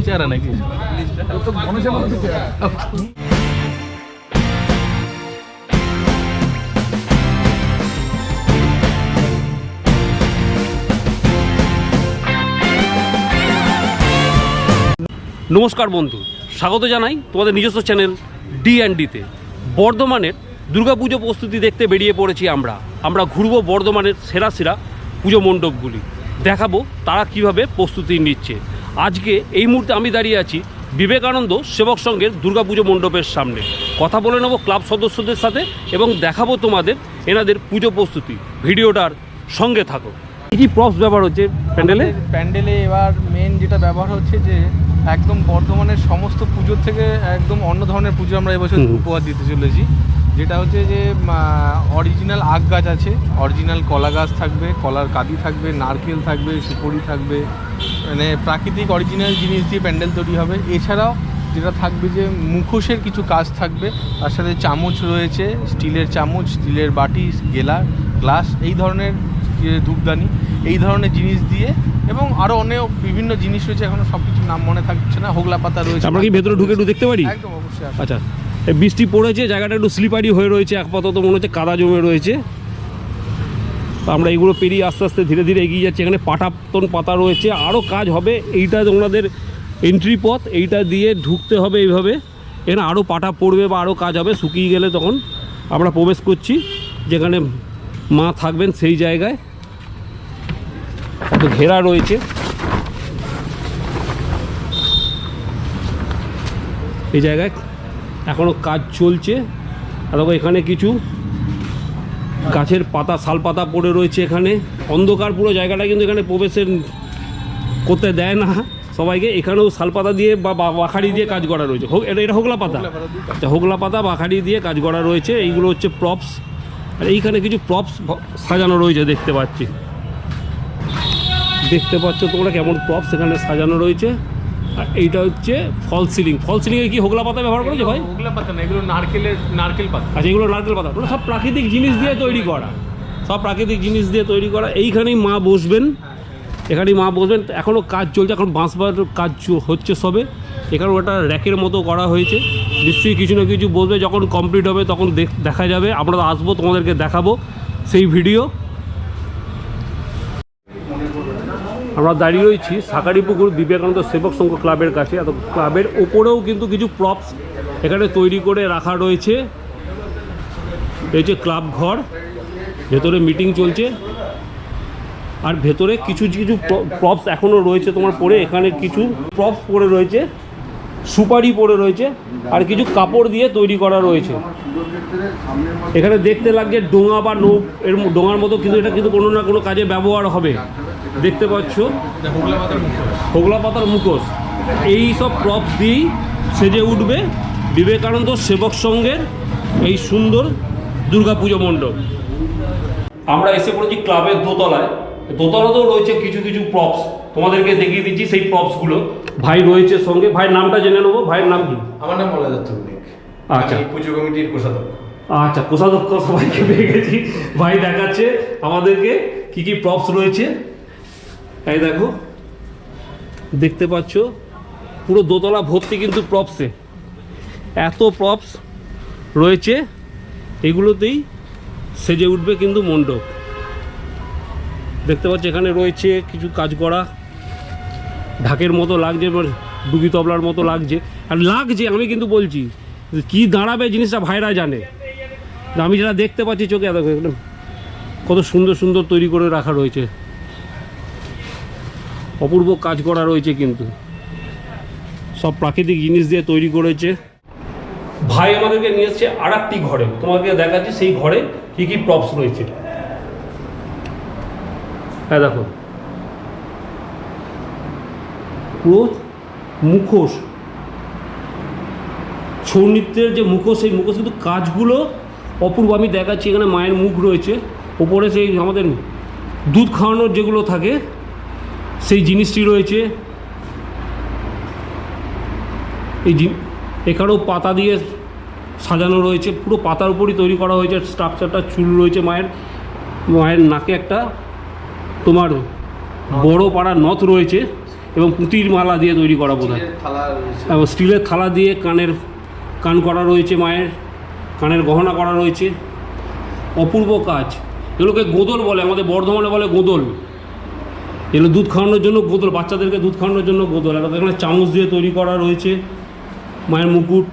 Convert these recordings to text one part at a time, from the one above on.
মতন চেহারা নাকি? নমস্কার বন্ধু, স্বাগত জানাই তোমাদের নিজস্ব চ্যানেল ডি অ্যান্ড ডিতে বর্ধমানের দুর্গাপুজো প্রস্তুতি দেখতে বেরিয়ে পড়েছি আমরা। আমরা ঘুরবো বর্ধমানের সেরা সেরা পুজো মণ্ডপগুলি। দেখাবো তারা কীভাবে প্রস্তুতি নিচ্ছে। আজকে এই মুহূর্তে আমি দাঁড়িয়ে আছি বিবেকানন্দ সেবক সংঘের দুর্গাপুজো মণ্ডপের সামনে। কথা বলে নেব ক্লাব সদস্যদের সাথে এবং দেখাবো তোমাদের এনাদের পুজো প্রস্তুতি। ভিডিওটার সঙ্গে থাকো। কী কী প্রপস ব্যবহার হচ্ছে প্যান্ডেলে? প্যান্ডেলে এবার মেন যেটা ব্যবহার হচ্ছে যে একদম বর্ধমানের সমস্ত পুজোর থেকে একদম অন্য ধরনের পুজো আমরা এবছর উপহার দিতে চলেছি। যেটা হচ্ছে যে অরিজিনাল আখ গাছ আছে। অরিজিনাল কলা গাছ থাকবে কলার কাদি থাকবে নারকেল থাকবে সুপরি থাকবে। মানে প্রাকৃতিক অরিজিনাল জিনিস দিয়ে প্যান্ডেল তৈরি হবে। এছাড়াও যেটা থাকবে যে মুখোশের কিছু কাজ থাকবে। তার সাথে চামচ রয়েছে স্টিলের চামচ স্টিলের বাটি গেলা গ্লাস এই ধরনের যে ধূপদানি এই ধরনের জিনিস দিয়ে এবং আরও অনেক বিভিন্ন জিনিস রয়েছে। এখনও সব কিছু নাম মনে থাকছে না। হোগলা পাতা রয়েছে আমরা কি ভেতরে ঢুকে একটু দেখতে পারি? একদম অবশ্যই আচ্ছা। বৃষ্টি পড়েছে, জায়গাটা একটু স্লিপারি হয়ে রয়েছে, আপাতত মনে হচ্ছে কাদা জমে রয়েছে। আমরা এগুলো পেরিয়ে আস্তে আস্তে ধীরে ধীরে এগিয়ে যাচ্ছি, এখানে পাটাতন পাতা রয়েছে। আরও কাজ হবে, এইটা ওনাদের এন্ট্রি পথ, এইটা দিয়ে ঢুকতে হবে এইভাবে। এখানে আরও পাটা পড়বে বা আরও কাজ হবে, শুকিয়ে গেলে তখন আমরা প্রবেশ করছি, যেখানে মা থাকবেন সেই জায়গায়। ঘেরা রয়েছে। এই জায়গায় এখনও কাজ চলছে। আর এখানে কিছু গাছের পাতা শাল পাতা পড়ে রয়েছে এখানে। অন্ধকার পুরো জায়গাটা কিন্তু এখানে প্রবেশের করতে দেয় না। সবাইকে এখানেও শাল পাতা দিয়ে বা বা- বাখারি দিয়ে কাজ করা রয়েছে। হোক এটা এটা হোগলা পাতা। আচ্ছা হোগলা পাতা বাখারি দিয়ে কাজ করা রয়েছে। এইগুলো হচ্ছে প্রপস আর এইখানে কিছু প্রপস সাজানো রয়েছে দেখতে পাচ্ছি। দেখতে পাচ্ছ তোমরা কেমন প্রপস এখানে সাজানো রয়েছে। আর এইটা হচ্ছে ফল সিলিং। ফল সিলিংয়ে কি হোগলা পাতা ব্যবহার করেছে ভাই? হোগলা পাতা না এগুলো নারকেলের নারকেল পাতা। আচ্ছা এগুলো নারকেল পাতা। ওগুলো সব প্রাকৃতিক জিনিস দিয়ে তৈরি করা। সব প্রাকৃতিক জিনিস দিয়ে তৈরি করা। এইখানেই মা বসবেন। এখানেই মা বসবেন। এখনও কাজ চলছে। এখন বাঁশবার কাজ হচ্ছে সবে। এখানে ওটা র্যাকের মতো করা হয়েছে। নিশ্চয়ই কিছু না কিছু বসবে। যখন কমপ্লিট হবে তখন দেখ- দেখা যাবে। আমরা আসব তোমাদেরকে দেখাবো সেই ভিডিও। আমরা দাঁড়িয়ে রয়েছি সাকারিপুকুর বিবেকানন্দ সেবক সংঘ ক্লাবের কাছে। এত ক্লাবের ওপরেও কিন্তু কিছু প্রপস এখানে তৈরি করে রাখা রয়েছে। এই যে ক্লাব ঘর, ভেতরে মিটিং চলছে। আর ভেতরে কিছু কিছু প্রপস এখনও রয়েছে তোমার পরে। এখানে কিছু প্রপস পড়ে রয়েছে, সুপারি পড়ে রয়েছে, আর কিছু কাপড় দিয়ে তৈরি করা রয়েছে। এখানে দেখতে লাগছে ডোঙা বা নৌ এর ডোঙার মতো কিন্তু এটা কিন্তু কোনো না কোনো কাজে ব্যবহার হবে। দেখতে পাচ্ছ? হোগলা পাতার মুখোশ। এই সব প্রপস দিয়েই সেজে উঠবে বিবেকানন্দ সেবক সংঘের এই সুন্দর দুর্গাপুজো মণ্ডপ। আমরা এসে পড়েছি ক্লাবের দোতলায়। দোতলাতেও রয়েছে কিছু কিছু প্রপস তোমাদেরকে দেখিয়ে দিচ্ছি সেই প্রপসগুলো ভাই রয়েছে সঙ্গে। ভাইয়ের নামটা জেনে নেব। ভাইয়ের নাম কি? আমার নাম দত্ত ভৌমিক আচ্ছা। পুজো কমিটির কোষাধ্যক্ষ। আচ্ছা কোষাধ্যক্ষ সবাইকে পেয়ে গেছি ভাই দেখাচ্ছে আমাদেরকে কি কি প্রপস রয়েছে। এই দেখো, দেখতে পাচ্ছ, পুরো দোতলা ভর্তি কিন্তু প্রপসে এত প্রপস রয়েছে, এগুলোতেই সেজে উঠবে কিন্তু মণ্ডপ। দেখতে পাচ্ছ, এখানে রয়েছে কিছু কাজ করা। ঢাকের মতো লাগছে ডুবি তবলার মতো লাগছে। আর লাগছে, আমি কিন্তু বলছি কি দাঁড়াবে জিনিসটা ভাইরা জানে। আমি যেটা দেখতে পাচ্ছি চোখে কত সুন্দর সুন্দর তৈরি করে রাখা রয়েছে। অপূর্ব কাজ করা রয়েছে কিন্তু। সব প্রাকৃতিক জিনিস দিয়ে তৈরি করেছে। ভাই আমাদেরকে নিয়ে এসছে আর একটি ঘরে। তোমাকে দেখাচ্ছি সেই ঘরে কি কি প্রপস রয়েছে। হ্যাঁ দেখো। পুরো মুখোশ। ছৌ নৃত্যের যে মুখোশ, সেই মুখোশ কিন্তু কাজগুলো অপূর্ব। আমি দেখাচ্ছি, এখানে মায়ের মুখ রয়েছে। ওপরে সেই আমাদের দুধ খাওয়ানোর যেগুলো থাকে সেই জিনিসটি রয়েছে। এই এখানেও পাতা দিয়ে সাজানো রয়েছে। পুরো পাতার উপরই তৈরি করা হয়েছে। স্ট্রাকচারটা চুল রয়েছে মায়ের। মায়ের নাকে একটা তোমার বড় পাড়া নথ রয়েছে এবং পুঁতির মালা দিয়ে তৈরি করা বোধ হয়। এবং স্টিলের থালা দিয়ে কানের কান করা রয়েছে মায়ের। কানের গহনা করা রয়েছে। অপূর্ব কাজ। এগুলোকে গোদল বলে আমাদের বর্ধমানে বলে গোদল। এগুলো দুধ খাওয়ানোর জন্য গোদল বাচ্চাদেরকে দুধ খাওয়ানোর জন্য গোদল আর এখানে চামচ দিয়ে তৈরি করা রয়েছে মায়ের মুকুট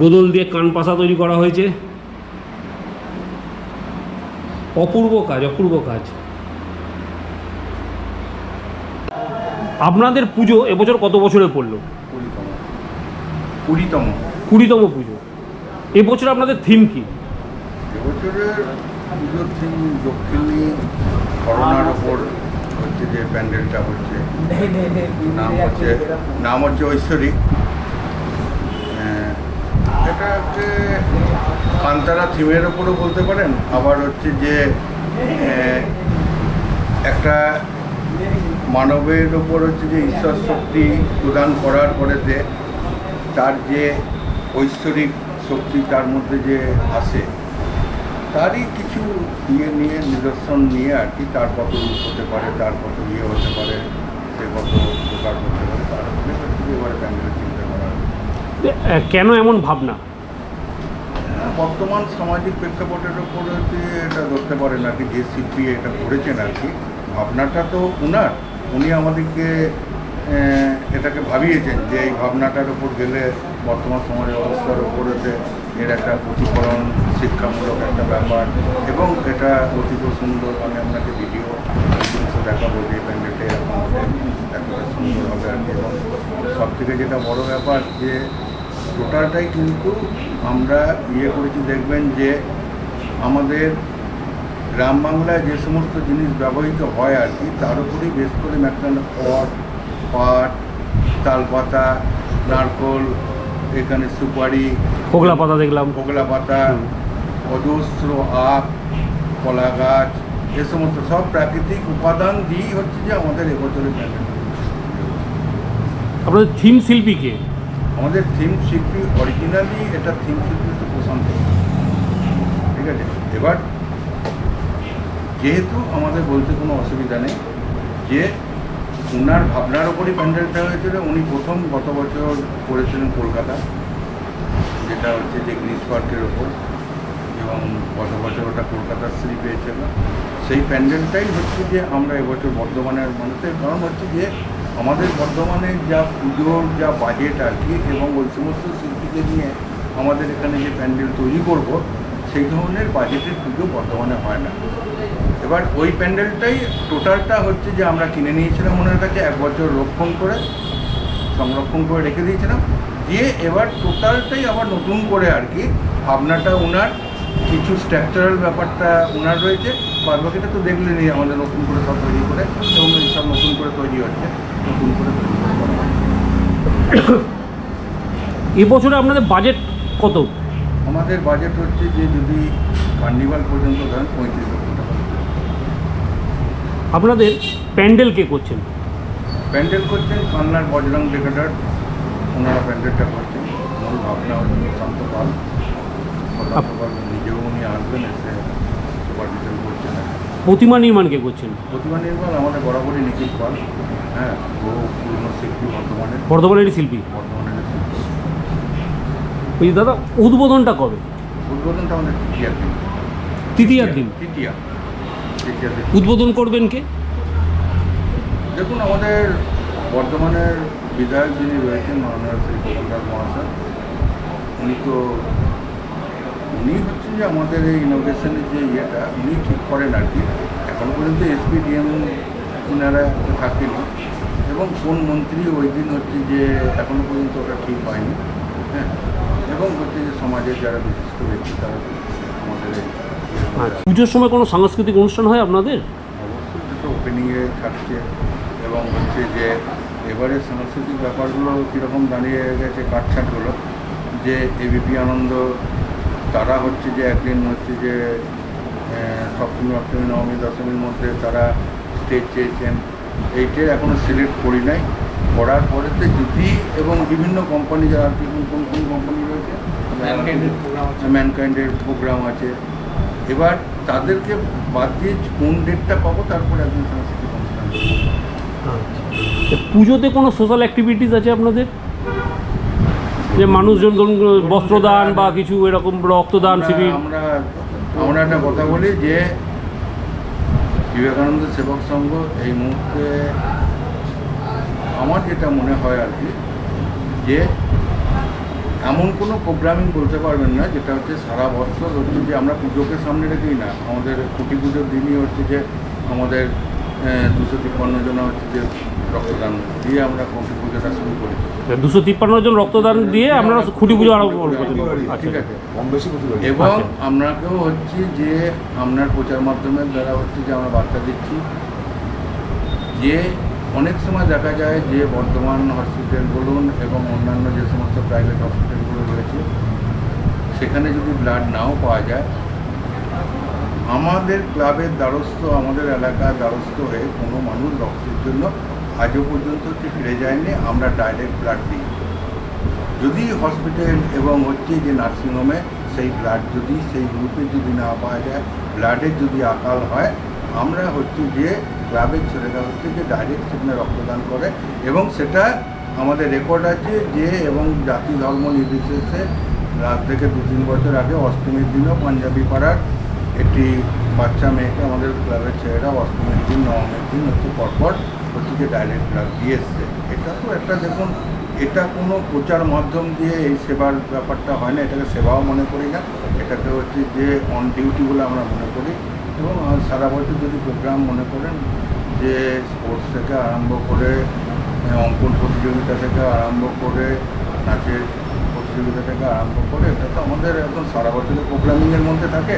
গোদল দিয়ে কান পাশা তৈরি করা হয়েছে। অপূর্ব কাজ অপূর্ব কাজ। আপনাদের পুজো এবছর কত বছরে পড়ল? কুড়িতম। কুড়িতম কুড়িতম পুজো। এবছর আপনাদের থিম কি? এবছরের পুজোর থিম দক্ষিণী করোনার ওপর হচ্ছে যে প্যান্ডেলটা হচ্ছে। নাম হচ্ছে নাম হচ্ছে ঐশ্বরিক এটা হচ্ছে কান্তারা থিমের ওপরও বলতে পারেন আবার হচ্ছে যে একটা মানবের ওপর হচ্ছে যে ঈশ্বর শক্তি প্রদান করার পরেতে তার যে ঐশ্বরিক শক্তি তার মধ্যে যে আসে তারই কিছু ইয়ে নিয়ে নিদর্শন নিয়ে আর কি তার কত রূপ হতে পারে তার কত ইয়ে হতে পারে সে কত প্রকার করতে পারে তার এবারে প্যান্ডেল চিন্তা করা কেন এমন ভাবনা? হ্যাঁ, বর্তমান সামাজিক প্রেক্ষাপটের ওপর এটা ধরতে পারেন আর কি যে শিল্পী এটা করেছেন আর কি ভাবনাটা তো উনার। উনি আমাদেরকে এটাকে ভাবিয়েছেন যে এই ভাবনাটার ওপর গেলে বর্তমান সমাজের অবস্থার উপরেতে এর একটা প্রতিফলন শিক্ষামূলক একটা ব্যাপার এবং এটা অতীব সুন্দর আমি আপনাকে ভিডিও দেখাবো যে প্যান্ডেলটা এতটা সুন্দর হবে আর এবং সব থেকে যেটা বড় ব্যাপার যে টোটালটাই কিন্তু আমরা ইয়ে করেছি দেখবেন যে আমাদের গ্রাম বাংলায় যে সমস্ত জিনিস ব্যবহৃত হয় আর কি তার উপরেই বেশ করে ম্যাকডানা খড় পাট তালপাতা নারকোল এখানে সুপারি হোগলা পাতা দেখলাম ভোগলা পাতা। অজস্র আখ কলা গাছ এ সমস্ত সব প্রাকৃতিক উপাদান দিয়েই হচ্ছে যে আমাদের এবছরের প্যান্ডেল আপনাদের থিম শিল্পী কে? আমাদের থিম শিল্পী অরিজিনালি এটা থিম শিল্পী হচ্ছে প্রশান্ত ঠিক আছে? এবার যেহেতু আমাদের বলতে কোনো অসুবিধা নেই যে ওনার ভাবনার ওপরই প্যান্ডেলটা হয়েছিল উনি প্রথম গত বছর করেছিলেন কলকাতা যেটা হচ্ছে যে গ্রিস পার্কের ওপর। গত বছর ওটা কলকাতার শ্রী পেয়েছিল সেই প্যান্ডেলটাই হচ্ছে যে আমরা এবছর বর্ধমানের মানুষের, কারণ হচ্ছে যে আমাদের বর্ধমানে যা পুজোর যা বাজেট আর কি এবং ওই সমস্ত শিল্পীকে নিয়ে আমাদের এখানে যে প্যান্ডেল তৈরি করব, সেই ধরনের বাজেটের পুজো বর্ধমানে হয় না। এবার ওই প্যান্ডেলটাই টোটালটা হচ্ছে যে আমরা কিনে নিয়েছিলাম ওনার কাছে, এক বছর রক্ষণ করে, সংরক্ষণ করে রেখে দিয়েছিলাম। দিয়ে এবার টোটালটাই আবার নতুন করে আর কি, ভাবনাটা ওনার কিছু স্ট্রাকচারাল ব্যাপারটা ওনার রয়েছে বাদ বাকিটা তো দেখলেনই আমাদের নতুন করে সব তৈরি করে এবং সব নতুন করে তৈরি হচ্ছে নতুন করে তৈরি করে করা এবছরে আপনাদের বাজেট কত? আমাদের বাজেট হচ্ছে যে যদি কার্নিভাল পর্যন্ত ধরেন পঁয়ত্রিশ লক্ষ টাকা। আপনাদের প্যান্ডেল কে করছেন? প্যান্ডেল করছেন কান্নার বজরং ডেকাটার ওনারা প্যান্ডেলটা করছেন। মূল ভাবনা হচ্ছে শান্ত পাল। নিজেও উনি আসবেন এসে সুপারভিশন করছেন। প্রতিমা নির্মাণ কে করছেন? প্রতিমা নির্মল আমাদের বরাবরই নিখিল পাল। হ্যাঁ বহু পুরনো শিল্পী বর্ধমানের বর্ধমানেরই শিল্পী? বর্তমানের শিল্পী। ওই দাদা উদ্বোধনটা কবে? উদ্বোধনটা আমাদের তৃতীয়ার দিন। তৃতীয়ার দিন? তৃতীয়া। তৃতীয়ার দিন। উদ্বোধন করবেন কে? দেখুন আমাদের বর্তমানের বিধায়ক যিনি রয়েছেন মাননীয় শ্রী কমলদাস মহাশয় উনি তো উনি হচ্ছেন যে আমাদের এই ইনোভেশনের যে ইয়েটা উনি ঠিক করেন আর কি এখন পর্যন্ত এসপি ডিএম ওনারা থাকেনি। এবং কোন মন্ত্রী ওই দিন হচ্ছে যে এখনও পর্যন্ত ওটা ঠিক হয়নি। হ্যাঁ এবং হচ্ছে যে সমাজের যারা বিশিষ্ট ব্যক্তি তারা আমাদের আচ্ছা। পুজোর সময় কোনো সাংস্কৃতিক অনুষ্ঠান হয় আপনাদের? অবশ্যই দুটো ওপেনিংয়ে থাকছে। এবং হচ্ছে যে এবারে সাংস্কৃতিক ব্যাপারগুলো কীরকম দাঁড়িয়ে গেছে কাটছাটগুলো যে এবিপি আনন্দ তারা হচ্ছে যে একদিন হচ্ছে যে সপ্তমী অষ্টমী নবমী দশমীর মধ্যে তারা স্টেজ চেয়েছেন। এইটে এখনও সিলেক্ট করি নাই। করার পরেতে যদি এবং বিভিন্ন কোম্পানি যারা কোন কোন কোন কোম্পানি রয়েছে? ম্যানকাইন্ডের প্রোগ্রাম আছে। এবার তাদেরকে বাদ দিয়ে কোন ডেটটা পাবো তারপরে একজন সাংস্কৃতিক অনুষ্ঠান আচ্ছা। পুজোতে কোনো সোশ্যাল অ্যাক্টিভিটিস আছে আপনাদের? যে মানুষজন ধরুন বস্ত্রদান বা কিছু এরকম রক্তদান শিবির। আমরা আমরা একটা কথা বলি যে বিবেকানন্দ সেবক সংঘ এই মুহূর্তে আমার যেটা মনে হয় আর কি যে এমন কোনো প্রোগ্রামিং বলতে পারবেন না যেটা হচ্ছে সারা বছর হচ্ছে যে আমরা পুজোকে সামনে রেখেই না আমাদের খুঁটি পুজোর দিনই হচ্ছে যে আমাদের দুশো তিপ্পান্ন জন হচ্ছে যে রক্তদান। দিয়ে আমরা খুঁটি পুজোটা শুরু করি দুশো তিপ্পান্ন জন রক্তদান দিয়ে আপনারা খুঁটি পুজো আরম্ভ করবেন আচ্ছা প্রতিবাদ এবং আচ্ছা। আপনাকেও হচ্ছে যে আপনার প্রচার মাধ্যমের দ্বারা হচ্ছে যে আমরা বার্তা দিচ্ছি যে অনেক সময় দেখা যায় যে বর্ধমান হসপিটাল বলুন এবং অন্যান্য যে সমস্ত প্রাইভেট হসপিটালগুলো রয়েছে সেখানে যদি ব্লাড নাও পাওয়া যায় আমাদের ক্লাবের দ্বারস্থ আমাদের এলাকার দ্বারস্থ হয়ে কোনো মানুষ রক্তের জন্য আজও পর্যন্ত হচ্ছে ফিরে যায়নি, আমরা ডাইরেক্ট ব্লাড দিই। যদি হসপিটাল এবং হচ্ছে যে নার্সিংহোমে সেই ব্লাড যদি, সেই গ্রুপে যদি না পাওয়া যায় ব্লাডের যদি আকাল হয়, আমরা হচ্ছে যে ক্লাবের ছেলেরা হচ্ছে যে ডাইরেক্ট সেখানে রক্তদান করে এবং সেটা আমাদের রেকর্ড আছে যে এবং জাতি ধর্ম নির্বিশেষে রাত থেকে দু তিন বছর আগে অষ্টমীর দিনও পাঞ্জাবি পাড়ার একটি বাচ্চা মেয়েকে আমাদের ক্লাবের ছেলেরা অষ্টমীর দিন, নবমের দিন হচ্ছে পরপর যে ডাইরেক্ট দিয়ে এসছে এটা তো একটা দেখুন, এটা কোনো প্রচার মাধ্যম দিয়ে এই সেবার ব্যাপারটা হয় না, এটাকে সেবাও মনে করি না। এটাকে হচ্ছে যে অন ডিউটি বলে আমরা মনে করি। এবং সারা বছর যদি প্রোগ্রাম মনে করেন যে স্পোর্টস থেকে আরম্ভ করে অঙ্কন প্রতিযোগিতা থেকে আরম্ভ করে, নাচের প্রতিযোগিতা থেকে আরম্ভ করে, এটা তো আমাদের এখন সারা বছরের প্রোগ্রামিংয়ের মধ্যে থাকে।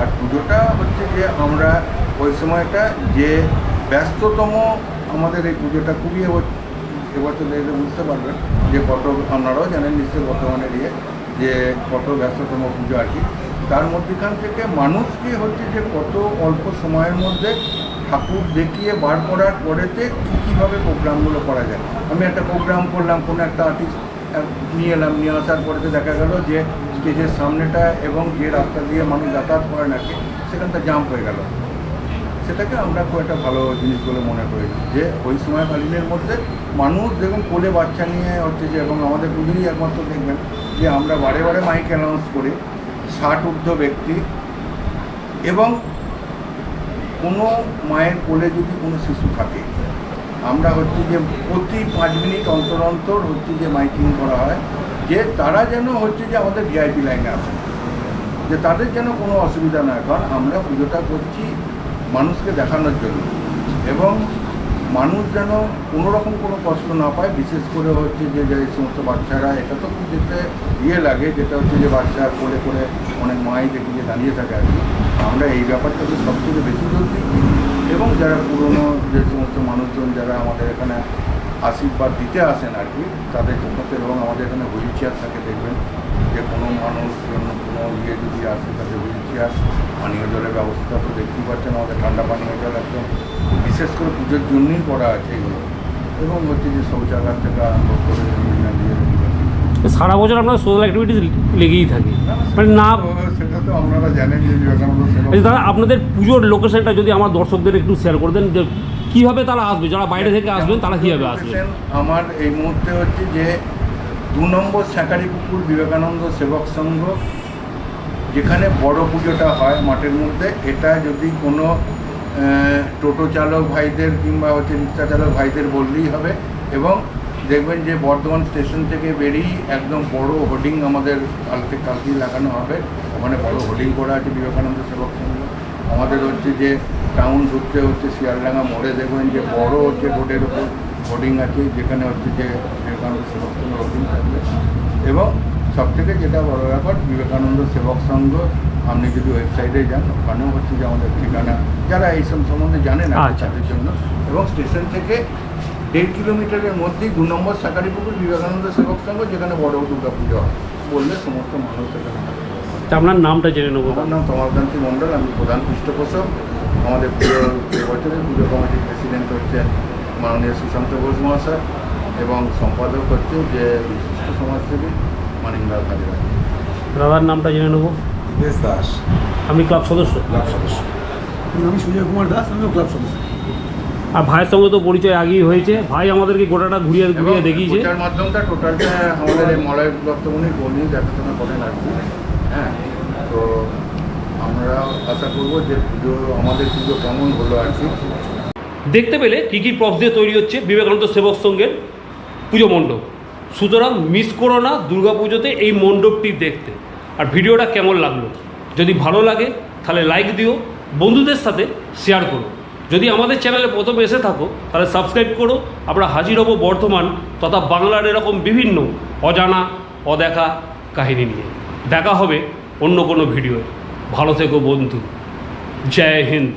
আর পুজোটা হচ্ছে যে আমরা ওই সময়টা যে ব্যস্ততম আমাদের এই পুজোটা খুবই এব- এবছর দেখলে বুঝতে পারবেন যে কত আপনারাও জানেন নিশ্চয়ই বর্তমানে ইয়ে যে কত ব্যস্ততম পুজো আর কি। তার মধ্যেখান থেকে মানুষকে হচ্ছে যে কত অল্প সময়ের মধ্যে ঠাকুর দেখিয়ে বার করার পরেতে কী কীভাবে প্রোগ্রামগুলো করা যায়। আমি একটা প্রোগ্রাম করলাম, কোনো একটা আর্টিস্ট নিয়ে এলাম, নিয়ে আসার পরেতে দেখা গেল যে স্টেজের সামনেটা এবং যে রাস্তা দিয়ে মানুষ যাতায়াত করে নাকি, সেখানটা জাম্প হয়ে গেল। সেটাকে আমরা খুব একটা ভালো জিনিস বলে মনে করি যে ওই সময় সময়কালীনের মধ্যে মানুষ দেখুন কোলে বাচ্চা নিয়ে হচ্ছে যে, এবং আমাদের পুজোরই একমাত্র দেখবেন যে আমরা বারে বারে মাইক অ্যানাউন্স করি ষাট ঊর্ধ্ব ব্যক্তি এবং কোনো মায়ের কোলে যদি কোনো শিশু থাকে, আমরা হচ্ছে যে প্রতি পাঁচ মিনিট অন্তর অন্তর হচ্ছে যে মাইকিং করা হয়, যে তারা যেন হচ্ছে যে আমাদের ভিআইপি লাইনে আসে। যে তাদের যেন কোনো অসুবিধা না হয়। কারণ আমরা পুজোটা করছি মানুষকে দেখানোর জন্য। এবং মানুষ যেন কোনো রকম কোনো কষ্ট না পায়, বিশেষ করে হচ্ছে যে যে সমস্ত বাচ্চারা, এটা তো খুব দেখতে ইয়ে লাগে, যেটা হচ্ছে যে বাচ্চা কোলে করে অনেক মাই দেখি যে দাঁড়িয়ে থাকে আর কি। আমরা এই ব্যাপারটাকে সবথেকে বেশি জোর এবং যারা পুরনো যে সমস্ত মানুষজন যারা আমাদের এখানে আশীর্বাদ দিতে আসেন আর কি, তাদের জন্য এবং আমাদের এখানে হুইল চেয়ার থাকে, দেখবেন। যে কোনো মানুষ জন্য কোনো ইয়ে যদি আসে, তাদের চেয়ার পানীয় জলের ব্যবস্থা তো দেখতেই পাচ্ছেন আমাদের ঠান্ডা পানীয় জল একদম বিশেষ করে পুজোর জন্যই করা আছে এগুলো। এবং হচ্ছে যে শৌচাগার থেকে আরম্ভ করে সারা বছর আপনার সোশ্যাল অ্যাক্টিভিটিস লেগেই থাকে। মানে না সেটা তো আপনারা জানেন যে দাদা আপনাদের পুজোর লোকেশনটা যদি আমার দর্শকদের একটু শেয়ার করে দেন যে কীভাবে তারা আসবে যারা বাইরে থেকে আসবেন তারা কীভাবে আসবেন আমার এই মুহূর্তে হচ্ছে যে দু নম্বর স্যাকারি পুকুর বিবেকানন্দ সেবক সংঘ যেখানে বড় পুজোটা হয় মাঠের মধ্যে, এটা যদি কোনো টোটো চালক ভাইদের কিংবা হচ্ছে রিক্সা চালক ভাইদের বললেই হবে এবং দেখবেন যে বর্ধমান স্টেশন থেকে বেরিয়েই একদম বড় হোর্ডিং আমাদের কালকে কালকেই লাগানো হবে। ওখানে বড় হোর্ডিং করা আছে বিবেকানন্দ সেবক সংঘ। আমাদের হচ্ছে যে টাউন ঢুকতে হচ্ছে শিয়ালডাঙ্গা মোড়ে দেখবেন যে বড় হচ্ছে রোডের ওপর হোর্ডিং আছে, যেখানে হচ্ছে যে বিবেকানন্দ সেবক সংঘ হোর্ডিং থাকবে। এবং সবথেকে যেটা বড় ব্যাপার বিবেকানন্দ সেবক সংঘ আপনি যদি ওয়েবসাইটে যান ওখানেও হচ্ছে যে আমাদের ঠিকানা যারা এইসব সম্বন্ধে জানে না আচ্ছা। তাদের জন্য এবং স্টেশন থেকে দেড় কিলোমিটারের মধ্যেই দু নম্বর সাকারিপুকুর বিবেকানন্দ সেবক সংঘ যেখানে বড় দুর্গা পুজো হয় বললে সমস্ত মানুষ এখানে। তা আপনার নামটা জেনে নেব আমার নাম তমালকান্তি মণ্ডল আমি প্রধান পৃষ্ঠপোষক আমাদের পুজো বছরের পুজো কমিটির প্রেসিডেন্ট হচ্ছেন মাননীয় সুশান্ত ঘোষ মহাশয় এবং সম্পাদক হচ্ছে যে বিশিষ্ট সমাজসেবী মানিকলাল হাজরা দাদার নামটা জেনে নেব। দেশ দাস। আপনি ক্লাব সদস্য? ক্লাব সদস্য। আমি সুজয় কুমার দাস আমিও ক্লাব সদস্য। আর ভাইয়ের সঙ্গে তো পরিচয় আগেই হয়েছে। ভাই আমাদেরকে গোটাটা ঘুরিয়ে ঘুরিয়ে দেখিয়েছে। প্রচার মাধ্যমটা টোটালটা আমাদের এই মলয় দত্তমণি বলি দেখাশোনা করেন আর কি। হ্যাঁ তো আমরা আশা করব যে পুজো আমাদের পুজো কেমন হলো আর কি। দেখতে পেলে কী কী প্রপস দিয়ে তৈরি হচ্ছে বিবেকানন্দ সেবক সঙ্গের পুজো মণ্ডপ। সুতরাং মিস করো না দুর্গাপুজোতে এই মণ্ডপটি দেখতে। আর ভিডিওটা কেমন লাগল? যদি ভালো লাগে, তাহলে লাইক দিও, বন্ধুদের সাথে শেয়ার করো। যদি আমাদের চ্যানেলে প্রথমে এসে থাকো, তাহলে সাবস্ক্রাইব করো। আমরা হাজির হব বর্ধমান তথা বাংলার এরকম বিভিন্ন অজানা, অদেখা কাহিনী নিয়ে। দেখা হবে অন্য কোনো ভিডিও ভালো থেকো বন্ধু। জয় হিন্দ।